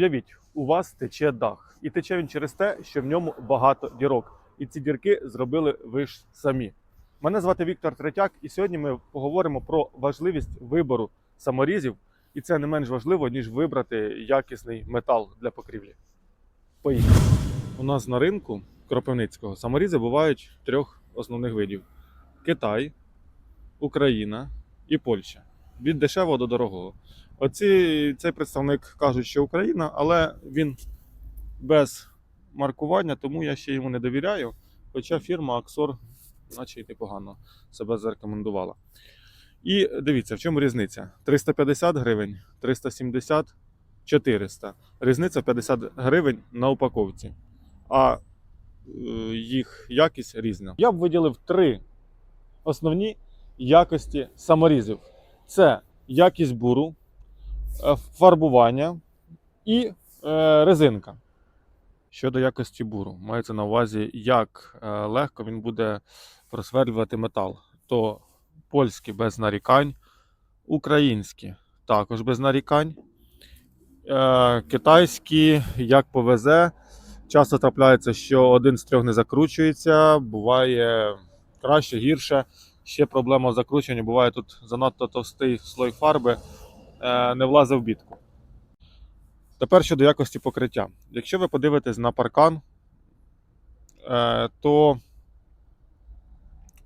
Уявіть, у вас тече дах, і тече він через те, що в ньому багато дірок. І ці дірки зробили ви ж самі. Мене звати Віктор Третяк, і сьогодні ми поговоримо про важливість вибору саморізів, і це не менш важливо, ніж вибрати якісний метал для покрівлі. Поїхали. У нас на ринку Кропивницького саморізи бувають трьох основних видів: Китай, Україна і Польща. Від дешевого до дорогого. Оці, цей представник кажуть, що Україна, але він без маркування, тому я ще йому не довіряю. Хоча фірма Аксор, наче й непогано себе зарекомендувала. І дивіться, в чому різниця: 350 гривень, 370, 400. Різниця 50 гривень на упаковці. А е, їх якість різна. Я б виділив три основні якості саморізів: це якість буру, е, фарбування і е, резинка. Щодо якості буру, мається на увазі, як е, легко він буде просверлювати метал. То польські без нарікань, українські також без нарікань. Китайські, як повезе. Часто трапляється, що один з трьох не закручується, буває краще, гірше. Ще проблема з закручуванням. Буває тут занадто товстий слой фарби, е, не влазив в бітку. Тепер щодо якості покриття. Якщо ви подивитесь на паркан, е, то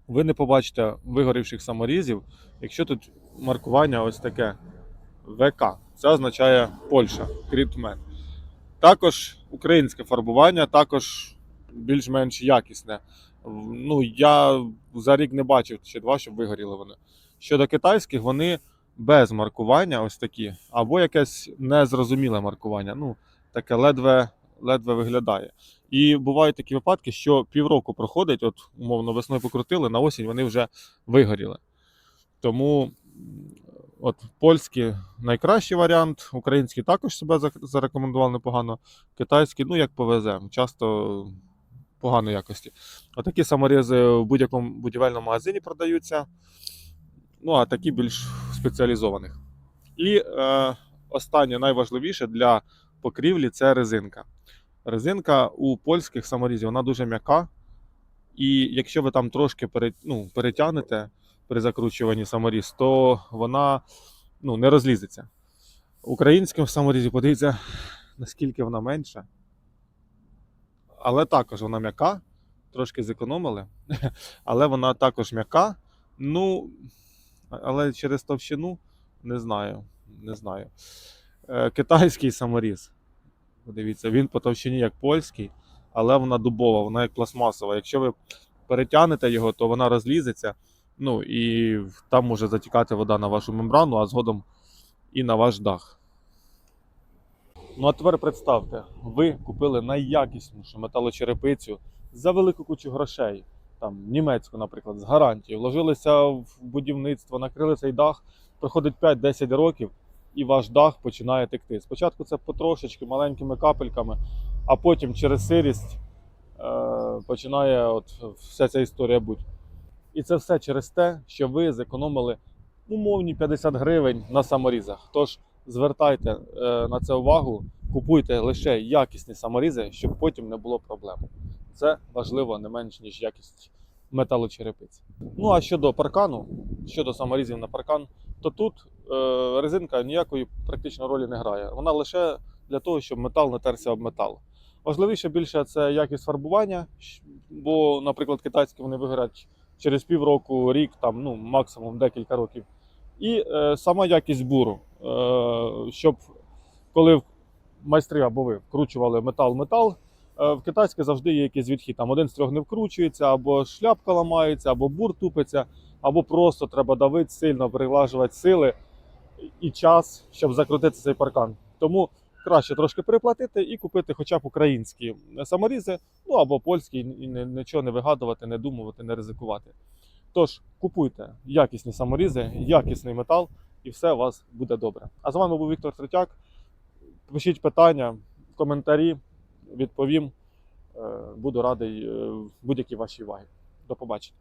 ви не побачите вигорівших саморізів, якщо тут маркування ось таке ВК. Це означає Польща, Кріптмен. Також українське фарбування, також більш-менш якісне. Ну, я за рік не бачив чи два, щоб вигоріли вони. Щодо китайських, вони без маркування, ось такі, або якесь незрозуміле маркування. Ну, таке ледве, ледве виглядає. І бувають такі випадки, що півроку проходить, от, умовно, весною покрутили, на осінь вони вже вигоріли. Тому от польський найкращий варіант, український також себе зарекомендував непогано. Китайський, ну як повезе, часто поганої якості. Отакі саморізи в будь-якому будівельному магазині продаються. Ну, а такі більш спеціалізованих. І е, останнє найважливіше для покрівлі це резинка. Резинка у польських саморізів вона дуже м'яка. І якщо ви там трошки ну, перетягнете при закручуванні саморіз, то вона ну, не розлізеться. Українським саморізі, подивіться, наскільки вона менша. Але також вона м'яка, трошки зекономили. Але вона також м'яка. Ну, але через товщину не знаю. Не знаю. Е, китайський саморіз. Подивіться, він по товщині як польський, але вона дубова, вона як пластмасова. Якщо ви перетягнете його, то вона розлізеться. Ну і там може затікати вода на вашу мембрану, а згодом і на ваш дах. Ну а тепер представте, ви купили найякіснішу металочерепицю за велику кучу грошей, там німецьку, наприклад, з гарантією, вложилися в будівництво, накрили цей дах, проходить 5-10 років, і ваш дах починає текти. Спочатку це потрошечки, маленькими капельками, а потім через сирість е, починає от вся ця історія бути. І це все через те, що ви зекономили умовні 50 гривень на саморізах. Тож звертайте е, на це увагу, купуйте лише якісні саморізи, щоб потім не було проблем. Це важливо не менш ніж якість металочерепиці. Ну а щодо паркану, щодо саморізів на паркан, то тут е, резинка ніякої практично ролі не грає. Вона лише для того, щоб метал не терся об метал. Важливіше більше це якість фарбування, бо, наприклад, китайські вони вигорять через півроку, рік, там, ну, максимум декілька років. І е, сама якість буру, щоб коли майстри або ви вкручували метал-метал, е, в китайське завжди є якийсь відхід. Там один з трьох не вкручується, або шляпка ламається, або бур тупиться, або просто треба давити сильно, приглажувати сили і час, щоб закрутити цей паркан. Тому краще трошки переплатити і купити хоча б українські саморізи, ну або польські, і нічого не вигадувати, не думувати, не ризикувати. Тож купуйте якісні саморізи, якісний метал, і все у вас буде добре. А з вами був Віктор Третяк. Пишіть питання, коментарі, відповім. Е, Буду радий е, будь-якій вашій увагі. До побачення.